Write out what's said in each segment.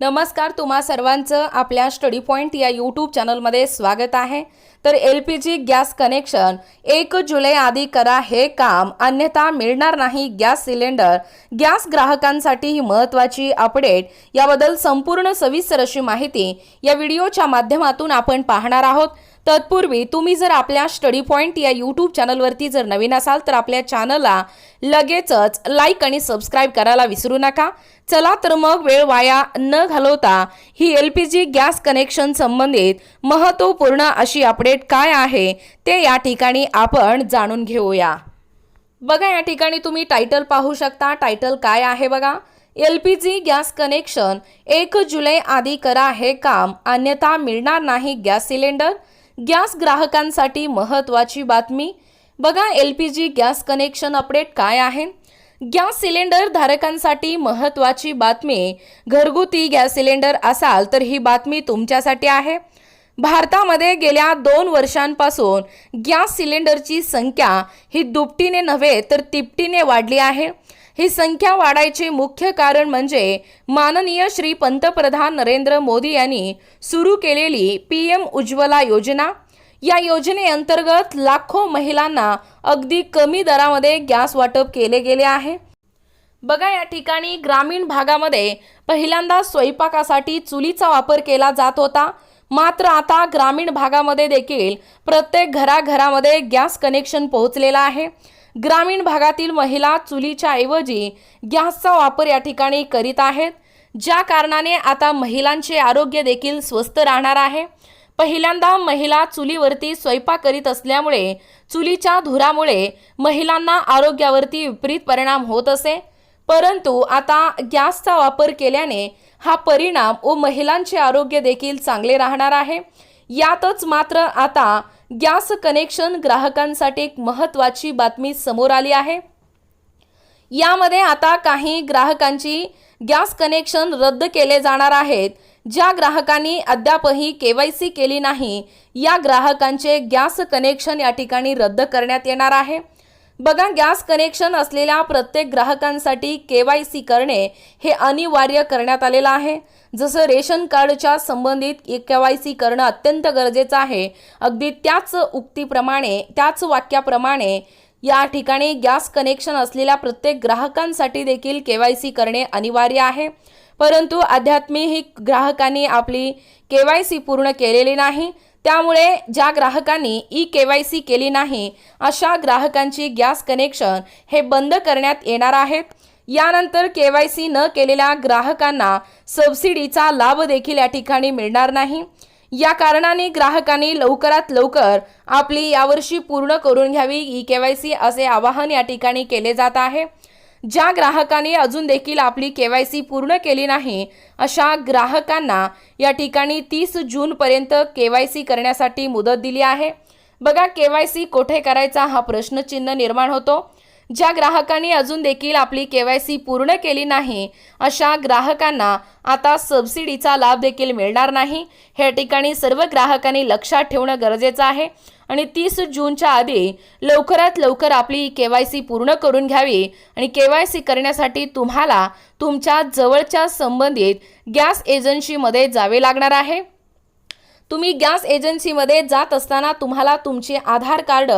नमस्कार तुम्हा सर्वांचं आपल्या स्टडी पॉईंट या यूट्यूब चॅनलमध्ये स्वागत आहे. तर L P G gas connection एक जुलै आधी करा हे काम अन्यथा मिळणार नाही गॅस सिलेंडर. गॅस ग्राहकांसाठी ही महत्त्वाची अपडेट. याबद्दल संपूर्ण सविस्तर अशी माहिती या व्हिडिओच्या माध्यमातून आपण पाहणार आहोत. तत्पूर्वी तुम्ही जर आपल्या स्टडी पॉईंट या यूट्यूब चॅनलवरती जर नवीन असाल तर आपल्या चॅनलला लगेचच लाईक आणि सबस्क्राईब करायला विसरू नका. चला तर मग वेळ वाया न घालवता ही L P G gas connection संबंधित महत्त्वपूर्ण अशी अपडेट काय आहे ते या ठिकाणी आपण जाणून घेऊया. बघा या ठिकाणी तुम्ही टायटल पाहू शकता. टायटल काय आहे बघा? L P G gas connection एक जुलै आधी करा हे काम. अन्यथा मिळणार नाही गॅस सिलेंडर. गॅस ग्राहकांसाठी महत्त्वाची बातमी. बघा L P G gas connection update काय आहे? गॅस सिलेंडर धारकांसाठी महत्त्वाची बातमी. घरगुती गॅस सिलेंडर असाल तर ही बातमी तुमच्यासाठी आहे. भारतामध्ये गेल्या दोन वर्षांपासून गॅस सिलेंडरची संख्या ही दुपटीने नव्हे तर तिपटीने वाढली आहे. ही संख्या वाढायचे मुख्य कारण म्हणजे माननीय श्री पंतप्रधान नरेंद्र मोदी यांनी सुरू केलेली पी एम उज्ज्वला योजना. या योजनेअंतर्गत लाखो महिलांना अगदी कमी दरामध्ये गॅस वाटप केले गेले आहे. बघा या ठिकाणी ग्रामीण भागामध्ये पहिल्यांदा स्वयंपाकासाठी चुलीचा वापर केला जात होता. मात्र आता ग्रामीण भागामध्ये देखील प्रत्येक घराघरामध्ये गॅस कनेक्शन पोहोचलेलं आहे. ग्रामीण भागातील महिला चुलीच्या ऐवजी गॅसचा वापर या ठिकाणी करीत आहेत. ज्या कारणाने आता महिलांचे आरोग्य देखील स्वस्त राहणार आहे. पहिल्यांदा महिला चुलीवरती स्वयंपाक करीत असल्यामुळे चुलीच्या धुरामुळे महिलांना आरोग्यावरती विपरीत परिणाम होत असे. परंतु आता गॅसचा वापर केल्याने हा परिणाम व महिलांचे आरोग्य देखील चांगले राहणार आहे. यातच मात्र आता गॅस कनेक्शन ग्राहकांसाठी एक महत्त्वाची बातमी समोर आली आहे. यामध्ये आता काही ग्राहकांची गॅस कनेक्शन रद्द केले जाणार आहेत. ज्या ग्राहकांनी अद्यापही के वाय सी केली नाही या ग्राहकांचे गॅस कनेक्शन या ठिकाणी रद्द करण्यात येणार आहे. बघा गॅस कनेक्शन असलेल्या प्रत्येक ग्राहकांसाठी के वाय सी करणे हे अनिवार्य करण्यात आलेलं आहे. जसं रेशन कार्डच्या संबंधित के वाय सी करणं अत्यंत गरजेचं आहे. अगदी त्याच उक्तीप्रमाणे त्याच वाक्याप्रमाणे या ठिकाणी गॅस कनेक्शन असलेल्या प्रत्येक ग्राहकांसाठी देखील के वाय सी करणे अनिवार्य आहे. परंतु आध्यात्मिक ग्राहकांनी आपली के वाय सी पूर्ण केलेली नाही. त्यामुळे ज्या ग्राहकांनी ई के वाय सी केली नाही अशा ग्राहकांची गॅस कनेक्शन हे बंद करण्यात येणार आहेत. यानंतर के वाय सी न केलेल्या ग्राहकांना सबसिडीचा लाभ देखील या ठिकाणी मिळणार नाही. या कारणाने ग्राहकांनी लवकरात लवकर आपली यावर्षी पूर्ण करून घ्यावी ई के वाय सी असे आवाहन या ठिकाणी केले जात आहे. ज्या ग्राहकांनी अजून देखील आपली के वाय सी पूर्ण केली नाही अशा ग्राहकांना या ठिकाणी तीस जूनपर्यंत के वाय सी करण्यासाठी मुदत दिली आहे. बघा के वाय सी कोठे करायचा हा प्रश्नचिन्ह निर्माण होतो. ज्या ग्राहकांनी अजून देखील आपली के वाय सी पूर्ण केली नाही अशा ग्राहकांना आता सबसिडीचा लाभ देखील मिळणार नाही. हे ठिकाणी सर्व ग्राहकांनी लक्षात ठेवणं गरजेचं आहे आणि तीस जूनच्या आधी लवकरात लवकर आपली के वाय सी पूर्ण करून घ्यावी आणि के वाय सी करण्यासाठी तुम्हाला तुमच्या जवळच्या संबंधित गॅस एजन्सीमध्ये जावे लागणार आहे. तुम्ही गॅस एजन्सीमध्ये जात असताना तुम्हाला तुमचे आधार कार्ड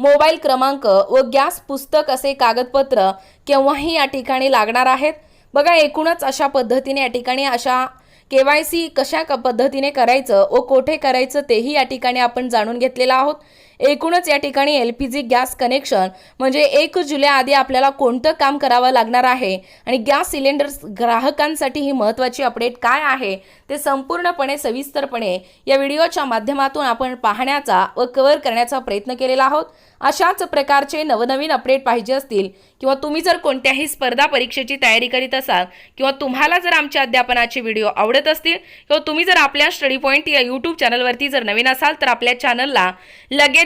मोबाईल क्रमांक व गॅस पुस्तक असे कागदपत्र केव्हाही या ठिकाणी लागणार आहेत? बघा एकूणच अशा पद्धतीने या ठिकाणी अशा के वाय सी कशा क पद्धतीने करायचं व कोठे करायचं तेही या ठिकाणी आपण जाणून घेतलेलं आहोत. एकूणच या ठिकाणी L P G gas connection म्हणजे एक जुलै आधी आपल्याला कोणतं काम करावं लागणार आहे आणि गॅस सिलेंडर्स ग्राहकांसाठी ही महत्त्वाची अपडेट काय आहे ते संपूर्णपणे सविस्तरपणे या व्हिडिओच्या माध्यमातून आपण पाहण्याचा व कव्हर करण्याचा प्रयत्न केलेला आहोत. अशाच प्रकारचे नवनवीन अपडेट पाहिजे असतील किंवा तुम्ही जर कोणत्याही स्पर्धा परीक्षेची तयारी करीत असाल किंवा तुम्हाला जर आमच्या अध्यापनाचे व्हिडिओ आवडत असतील किंवा तुम्ही जर आपल्या स्टडी पॉईंट या यूट्यूब चॅनलवरती जर नवीन असाल तर आपल्या चॅनलला लगेच